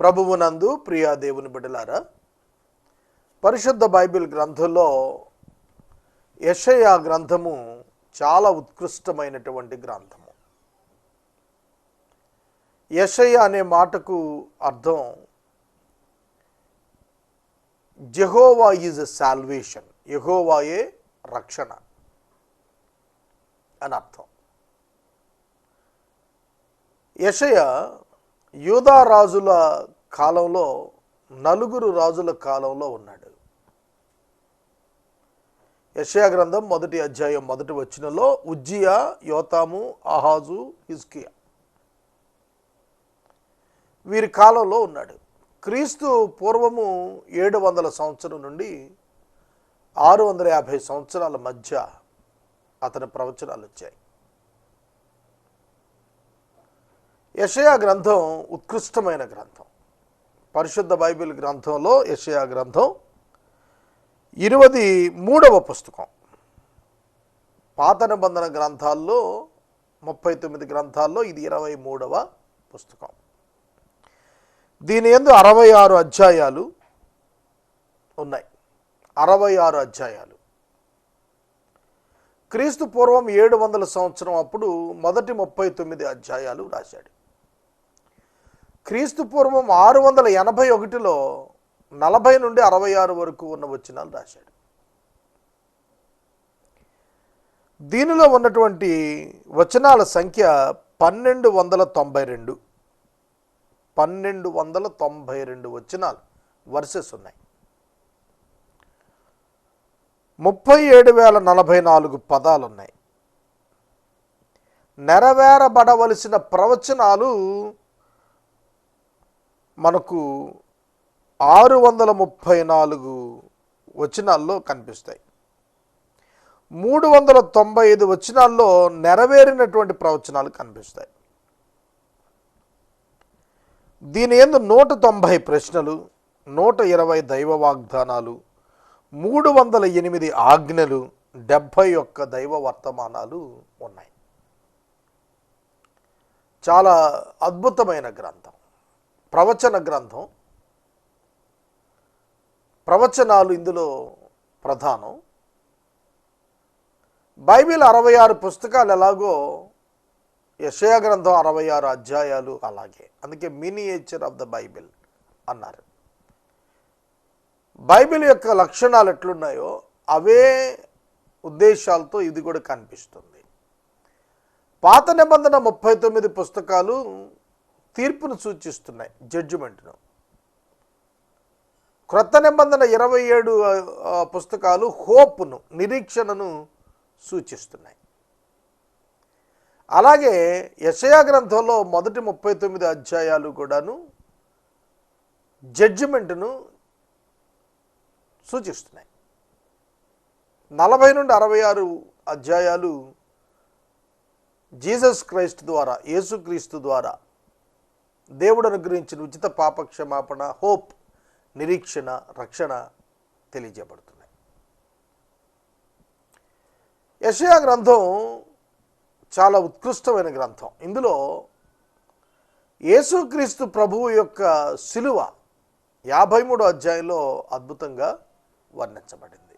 ప్రభువునందు ప్రియా దేవుని బిడ్డలారా పరిశుద్ధ బైబిల్ గ్రంథంలో యెషయా గ్రంథము చాలా ఉత్కృష్టమైనటువంటి గ్రంథము. యషయ అనే మాటకు అర్థం జెహోవా ఈజ్ ఎ సాల్వేషన్ యహోవాయే రక్షణ అని అర్థం. యషయ యూదా రాజుల కాలంలో నలుగురు రాజుల కాలంలో ఉన్నాడు. యషయా గ్రంథం మొదటి అధ్యాయం మొదటి వచ్చినలో ఉజ్జియా యోతాము అహాజు హిస్కియా వీరి కాలంలో ఉన్నాడు. క్రీస్తు పూర్వము ఏడు వందల సంవత్సరం నుండి ఆరు వందల యాభై సంవత్సరాల మధ్య అతని ప్రవచనాలు వచ్చాయి. యషయా గ్రంథం ఉత్కృష్టమైన గ్రంథం. పరిశుద్ధ బైబిల్ గ్రంథంలో యషయా గ్రంథం ఇరవది మూడవ పుస్తకం. పాత నిబంధన గ్రంథాల్లో ముప్పై తొమ్మిది గ్రంథాల్లో ఇది ఇరవై మూడవ పుస్తకం. దీని ఎందు అరవై ఆరు అధ్యాయాలు ఉన్నాయి. అరవై ఆరు అధ్యాయాలు. క్రీస్తు పూర్వం ఏడు వందల సంవత్సరం అప్పుడు మొదటి ముప్పై తొమ్మిది అధ్యాయాలు రాశాడు. క్రీస్తు పూర్వం ఆరు వందల ఎనభై ఒకటిలో నలభై నుండి అరవై ఆరు వరకు ఉన్న వచనాలు రాశాడు. దీనిలో ఉన్నటువంటి వచనాల సంఖ్య పన్నెండు వందల తొంభై రెండు. పన్నెండు వందల తొంభై రెండు వచనాలు వర్సెస్ ఉన్నాయి. ముప్పై ఏడు వేల నలభై నాలుగు పదాలు ఉన్నాయి నెరవేరబడవలసిన ప్రవచనాలు మనకు ఆరు వందల ముప్పై నాలుగు వచనాల్లో కనిపిస్తాయి. మూడు వందల తొంభై ఐదు వచనాల్లో నెరవేరినటువంటి ప్రవచనాలు కనిపిస్తాయి. దీని ఎందు నూట తొంభై ప్రశ్నలు నూట ఇరవై దైవ వాగ్దానాలు మూడు వందల ఎనిమిది ఆజ్ఞలు డెబ్భై ఒక్క దైవ వర్తమానాలు ఉన్నాయి. చాలా అద్భుతమైన గ్రంథం. ప్రవచన గ్రంథం. ప్రవచనాలు ఇందులో ప్రధానం. బైబిల్ అరవై ఆరు పుస్తకాలు ఎలాగో యశయ గ్రంథం అరవై ఆరు అధ్యాయాలు అలాగే. అందుకే మినియేచర్ ఆఫ్ ద బైబిల్ అన్నారు. బైబిల్ యొక్క లక్షణాలు ఎట్లున్నాయో అవే ఉద్దేశాలతో ఇది కూడా కనిపిస్తుంది. పాత నిబంధన ముప్పై తొమ్మిది పుస్తకాలు తీర్పును సూచిస్తున్నాయి జడ్జిమెంట్ను క్రొత్త నిబంధన ఇరవై ఏడు పుస్తకాలు హోప్ను నిరీక్షణను సూచిస్తున్నాయి. అలాగే యషయా గ్రంథంలో మొదటి ముప్పై తొమ్మిది అధ్యాయాలు కూడాను జడ్జిమెంట్ను సూచిస్తున్నాయి. నలభై నుండి అరవై ఆరు అధ్యాయాలు జీసస్ క్రైస్ట్ ద్వారా యేసుక్రీస్తు ద్వారా దేవుడు అనుగ్రహించిన ఉచిత పాప క్షమాపణ హోప్ నిరీక్షణ రక్షణ తెలియజేయబడుతున్నాయి. యషయా గ్రంథం చాలా ఉత్కృష్టమైన గ్రంథం. ఇందులో యేసుక్రీస్తు ప్రభువు యొక్క శిలువ యాభై మూడో అధ్యాయంలో అద్భుతంగా వర్ణించబడింది.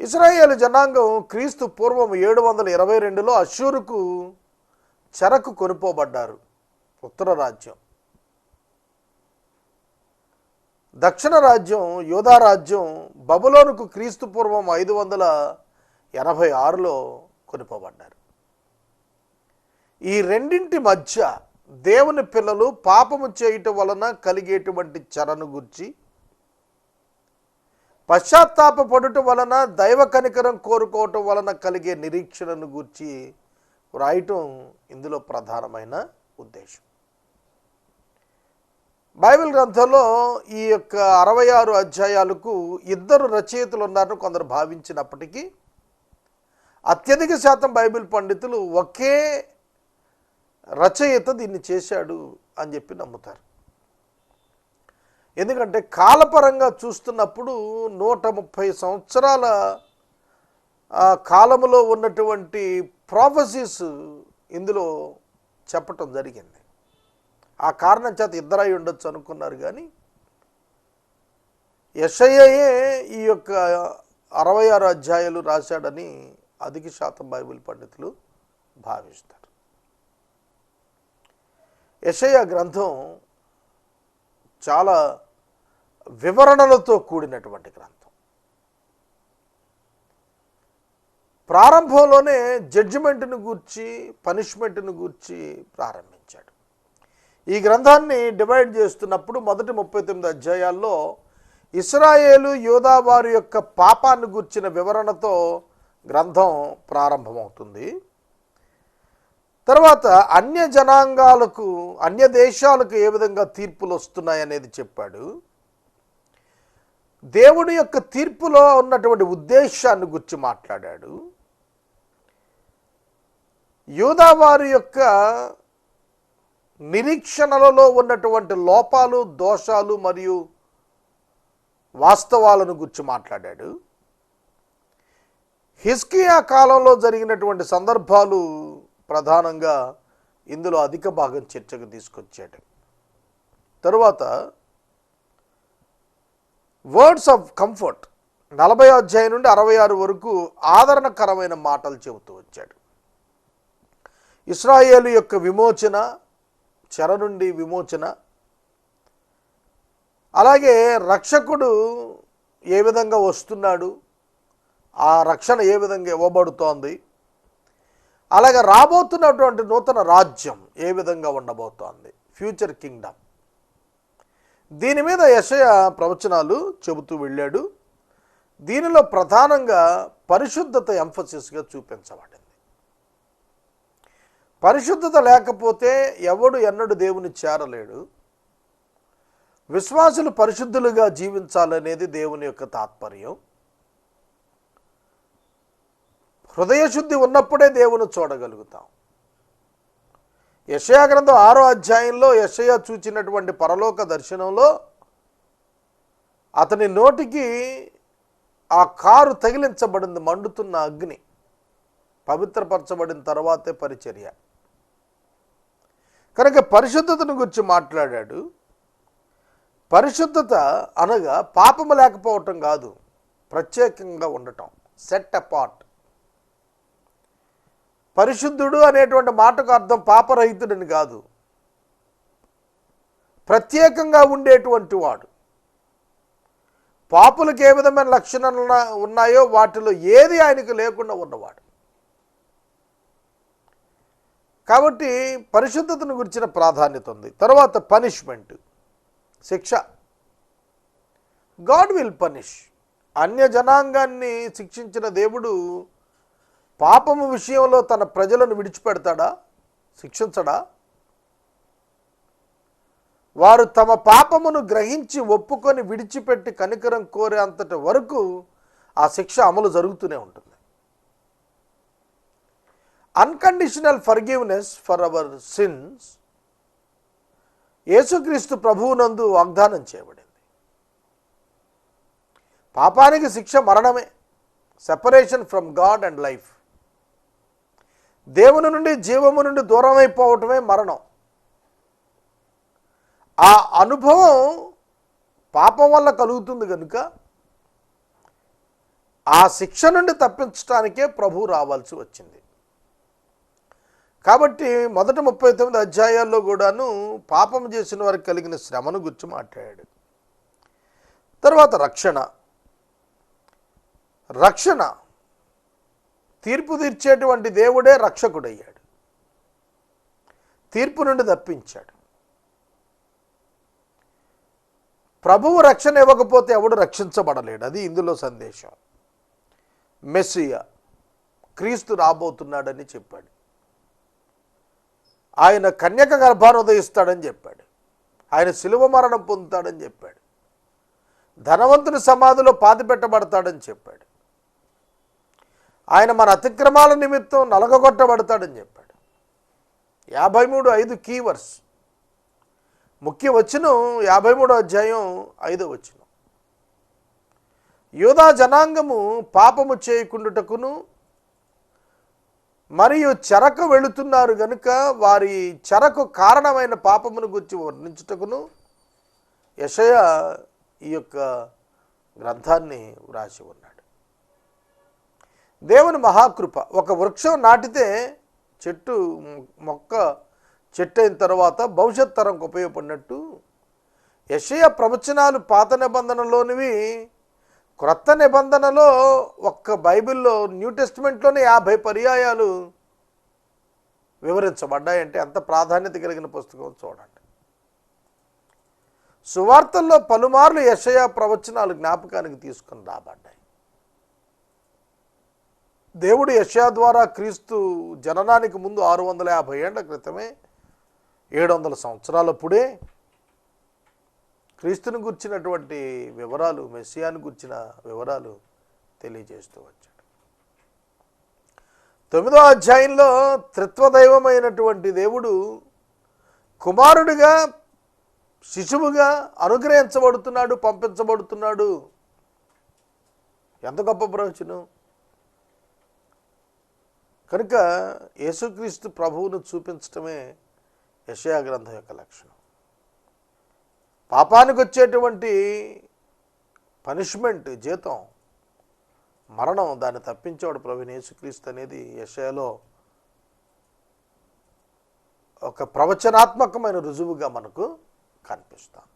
ఇస్రాయేల్ జనాంగం క్రీస్తు పూర్వం ఏడు వందల ఇరవై రెండులో అషూరుకు చెరకు కొనుపోబడ్డారు ఉత్తర రాజ్యం దక్షిణ రాజ్యం యోధా రాజ్యం బబులోనుకు క్రీస్తు పూర్వం ఐదు వందల ఎనభై ఆరులో కొనుపోబడ్డారు. ఈ రెండింటి మధ్య దేవుని పిల్లలు పాపము చేయటం వలన కలిగేటువంటి చెరను గుర్చి పశ్చాత్తాపడుట వలన దైవ కనికరం కోరుకోవటం వలన కలిగే నిరీక్షణను గూర్చి వ్రాయటం ఇందులో ప్రధానమైన ఉద్దేశం. బైబిల్ గ్రంథంలో ఈ యొక్క అరవై ఆరు అధ్యాయాలకు ఇద్దరు రచయితలు ఉన్నారని కొందరు భావించినప్పటికీ అత్యధిక శాతం బైబిల్ పండితులు ఒకే రచయిత దీన్ని చేశాడు అని చెప్పి నమ్ముతారు. ఎందుకంటే కాలపరంగా చూస్తున్నప్పుడు నూట ముప్పై సంవత్సరాల కాలంలో కాలములో ఉన్నటువంటి ప్రాఫసీస్ ఇందులో చెప్పటం జరిగింది. ఆ కారణం చేత ఇద్దరై ఉండొచ్చు అనుకున్నారు కానీ ఎస్ఐఏ ఈ యొక్క అరవై ఆరు అధ్యాయాలు రాశాడని అధిక శాతం బైబిల్ పండితులు భావిస్తారు. యషయ గ్రంథం చాలా వివరణలతో కూడినటువంటి గ్రంథం. ప్రారంభంలోనే జడ్జిమెంట్ను గూర్చి పనిష్మెంట్ను గూర్చి ప్రారంభించాడు. ఈ గ్రంథాన్ని డివైడ్ చేస్తున్నప్పుడు మొదటి ముప్పై తొమ్మిది అధ్యాయాల్లో ఇస్రాయేలు యోధా వారి యొక్క పాపాన్ని గూర్చిన వివరణతో గ్రంథం ప్రారంభమవుతుంది. తర్వాత అన్య జనాంగాలకు అన్య దేశాలకు ఏ విధంగా తీర్పులు వస్తున్నాయనేది చెప్పాడు. దేవుడి యొక్క తీర్పులో ఉన్నటువంటి ఉద్దేశాన్ని గుర్చి మాట్లాడాడు. యూదావారి యొక్క నిరీక్షణలలో ఉన్నటువంటి లోపాలు దోషాలు మరియు వాస్తవాలను గుర్చి మాట్లాడాడు. హిస్కియా కాలంలో జరిగినటువంటి సందర్భాలు ప్రధానంగా ఇందులో అధిక భాగం చర్చకు తీసుకొచ్చాడు. తరువాత వర్డ్స్ ఆఫ్ కంఫర్ట్ నలభై అధ్యాయం నుండి అరవై ఆరు వరకు ఆదరణకరమైన మాటలు చెబుతూ వచ్చాడు. ఇస్రాయేలు యొక్క విమోచన చెర నుండి విమోచన. అలాగే రక్షకుడు ఏ విధంగా వస్తున్నాడు? ఆ రక్షణ ఏ విధంగా ఇవ్వబడుతోంది? అలాగే రాబోతున్నటువంటి నూతన రాజ్యం ఏ విధంగా ఉండబోతోంది? Future kingdom. దీని మీద యశయ ప్రవచనాలు చెబుతూ వెళ్ళాడు. దీనిలో ప్రధానంగా పరిశుద్ధత ఎంఫసిస్గా చూపించబడింది. పరిశుద్ధత లేకపోతే ఎవడు ఎన్నడు దేవుని చేరలేడు. విశ్వాసులు పరిశుద్ధులుగా జీవించాలనేది దేవుని యొక్క తాత్పర్యం. హృదయశుద్ధి ఉన్నప్పుడే దేవుని చూడగలుగుతాం. యషయా గ్రంథం ఆరో అధ్యాయంలో యషయ చూచినటువంటి పరలోక దర్శనంలో అతని నోటికి ఆ కారు తగిలించబడింది మండుతున్న అగ్ని. పవిత్రపరచబడిన తర్వాతే పరిచర్య. కనుక పరిశుద్ధతను గురించి మాట్లాడాడు. పరిశుద్ధత అనగా పాపము లేకపోవటం కాదు ప్రత్యేకంగా ఉండటం సెట్ అపార్ట్ పరిశుద్ధుడు అనేటువంటి మాటకు అర్థం పాపరహితుడని కాదు. ప్రత్యేకంగా ఉండేటువంటి వాడు. పాపులకు ఏ విధమైన లక్షణాలు ఉన్నాయో వాటిలో ఏది ఆయనకు లేకుండా ఉన్నవాడు. కాబట్టి పరిశుద్ధతను గురించిన ప్రాధాన్యత ఉంది. తర్వాత పనిష్మెంట్ శిక్ష. God will punish. అన్య జనాంగాన్ని శిక్షించిన దేవుడు పాపము విషయంలో తన ప్రజలను విడిచిపెడతాడా? శిక్షించడా? వారు తమ పాపమును గ్రహించి ఒప్పుకొని విడిచిపెట్టి కనికరం కోరే అంతటి వరకు ఆ శిక్ష అమలు జరుగుతూనే ఉంటుంది. Unconditional forgiveness for our sins యేసుక్రీస్తు ప్రభువునందు వాగ్దానం చేయబడింది. పాపానికి శిక్ష మరణమే separation from God and life దేవుని నుండి జీవము నుండి దూరం అయిపోవటమే మరణం. ఆ అనుభవం పాపం వల్ల కలుగుతుంది కనుక ఆ శిక్ష నుండి తప్పించడానికే ప్రభు రావాల్సి వచ్చింది. కాబట్టి మొదటి ముప్పై తొమ్మిది అధ్యాయాల్లో కూడాను పాపం చేసిన వారికి కలిగిన శ్రమను గురించి మాట్లాడాడు. తర్వాత రక్షణ. రక్షణ. తీర్పు తీర్చేటువంటి దేవుడే రక్షకుడయ్యాడు. తీర్పు నుండి తప్పించాడు. ప్రభువు రక్షణ ఇవ్వకపోతే ఎవడు రక్షించబడలేడు? అది ఇందులో సందేశం. మెస్సియా. క్రీస్తు రాబోతున్నాడని చెప్పాడు. ఆయన కన్యక గర్భాన్ని ఉదయిస్తాడని చెప్పాడు. ఆయన శిలువ మరణం పొందుతాడని చెప్పాడు. ధనవంతుని సమాధిలో పాతి పెట్టబడతాడని చెప్పాడు. ఆయన మన అతిక్రమాల నిమిత్తం నలగగొట్టబడతాడని చెప్పాడు. యాభై మూడు ఐదు కీవర్స్ ముఖ్య వచనం యాభై మూడో అధ్యాయం ఐదో వచనం. యోధా జనాంగము పాపము చేయకుండుటకును మరియు చెరకు వెళుతున్నారు గనుక వారి చెరకు కారణమైన పాపమును గురించి వర్ణించుటకును యషయ ఈ యొక్క గ్రంథాన్ని వ్రాసి ఉన్నాడు. దేవుని మహాకృప. ఒక వృక్షం నాటితే చెట్టు మొక్క చెట్టు అయిన తర్వాత భవిష్యత్ తరంకు ఉపయోగపడినట్టు యషయ ప్రవచనాలు పాత నిబంధనలోనివి క్రొత్త నిబంధనలో ఒక్క బైబిల్లో న్యూ టెస్ట్మెంట్లోనే యాభై పర్యాయాలు వివరించబడ్డాయంటే ఎంత ప్రాధాన్యత కలిగిన పుస్తకం చూడండి. సువార్తల్లో పలుమార్లు యషయ ప్రవచనాలు జ్ఞాపకానికి తీసుకుని రాబడ్డాయి. దేవుడు యషయా ద్వారా క్రీస్తు జననానికి ముందు ఆరు వందల యాభై ఏళ్ళ క్రితమే ఏడు వందల సంవత్సరాలప్పుడే క్రీస్తుని గుర్చినటువంటి వివరాలు మెస్సియాని గుర్చిన వివరాలు తెలియజేస్తూ వచ్చాడు. తొమ్మిదో అధ్యాయంలో త్రిత్వదైవమైనటువంటి దేవుడు కుమారుడిగా శిశువుగా అనుగ్రహించబడుతున్నాడు పంపించబడుతున్నాడు. ఎంత గొప్ప ప్రవచనం. కనుక యేసుక్రీస్తు ప్రభువును చూపించటమే యశయా గ్రంథం యొక్క లక్షణం. పాపానికి వచ్చేటువంటి పనిష్మెంట్ జీతం మరణం దాన్ని తప్పించేవాడు ప్రభుని యేసుక్రీస్తు అనేది యషయాలో ఒక ప్రవచనాత్మకమైన రుజువుగా మనకు కనిపిస్తుంది.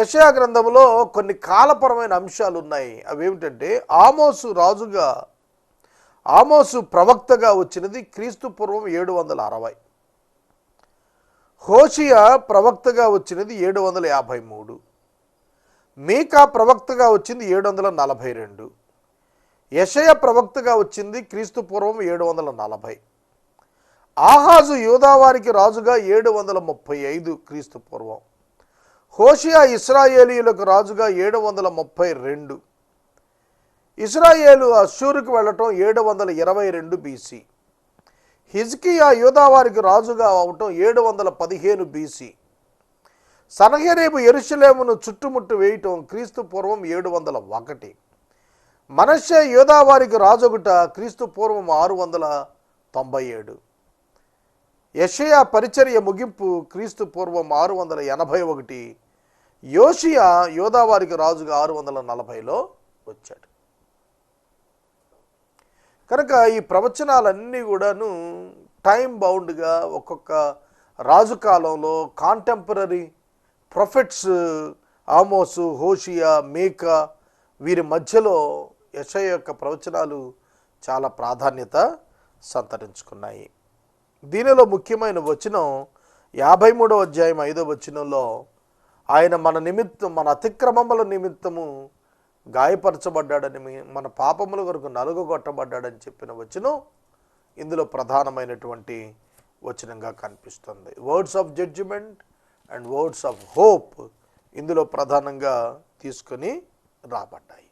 యషయా గ్రంథంలో కొన్ని కాలపరమైన అంశాలు ఉన్నాయి. అవి ఏమిటంటే ఆమోసు రాజుగా ఆమోసు ప్రవక్తగా వచ్చినది క్రీస్తు పూర్వం ఏడు వందల అరవై. హోషియా ప్రవక్తగా వచ్చినది ఏడు వందల యాభై మూడు. మీకా ప్రవక్తగా వచ్చింది ఏడు వందల నలభై రెండు. యషయ ప్రవక్తగా వచ్చింది క్రీస్తు పూర్వం ఏడు వందల నలభై. ఆహాజు యూదావారికి రాజుగా ఏడు వందల ముప్పై ఐదు క్రీస్తు పూర్వం. హోషియా ఇస్రాయేలీయులకు రాజుగా ఏడు వందల ముప్పై రెండు. ఇస్రాయేలు అశ్షూరుకు వెళ్ళటం ఏడు వందల ఇరవై రెండు బీసీ. హిజ్కియా యూదావారికి రాజుగా అవటం ఏడు వందల పదిహేను బీసీ. సనహెరేబు ఎరుషలేమును చుట్టుముట్టు వేయటం క్రీస్తు పూర్వం ఏడు వందల ఒకటి. మనషే యోధావారికి రాజొగుట క్రీస్తు పూర్వం ఆరు వందల తొంభై ఏడు యషయా పరిచర్య ముగింపు క్రీస్తు పూర్వం ఆరు వందల ఎనభై ఒకటి. యోషియా యోధావారికి రాజుగా ఆరు వందల నలభైలో వచ్చాడు. కనుక ఈ ప్రవచనాలన్నీ కూడాను టైం బౌండ్గా ఒక్కొక్క రాజు కాలంలో contemporary prophets Amos Hosea Micah వీరి మధ్యలో యశయ యొక్క ప్రవచనాలు చాలా ప్రాధాన్యత సంతరించుకున్నాయి. దీనిలో ముఖ్యమైన వచనం యాభై మూడవ అధ్యాయం ఐదో వచనంలో ఆయన మన నిమిత్తం మన అతిక్రమముల నిమిత్తము గాయపరచబడ్డాడని మన పాపముల కొరకు నలుగుగొట్టబడ్డాడని చెప్పిన వచనం ఇందులో ప్రధానమైనటువంటి వచనంగా కనిపిస్తుంది. Words of judgment and words of hope ఇందులో ప్రధానంగా తీసుకొని రాబడ్డాయి.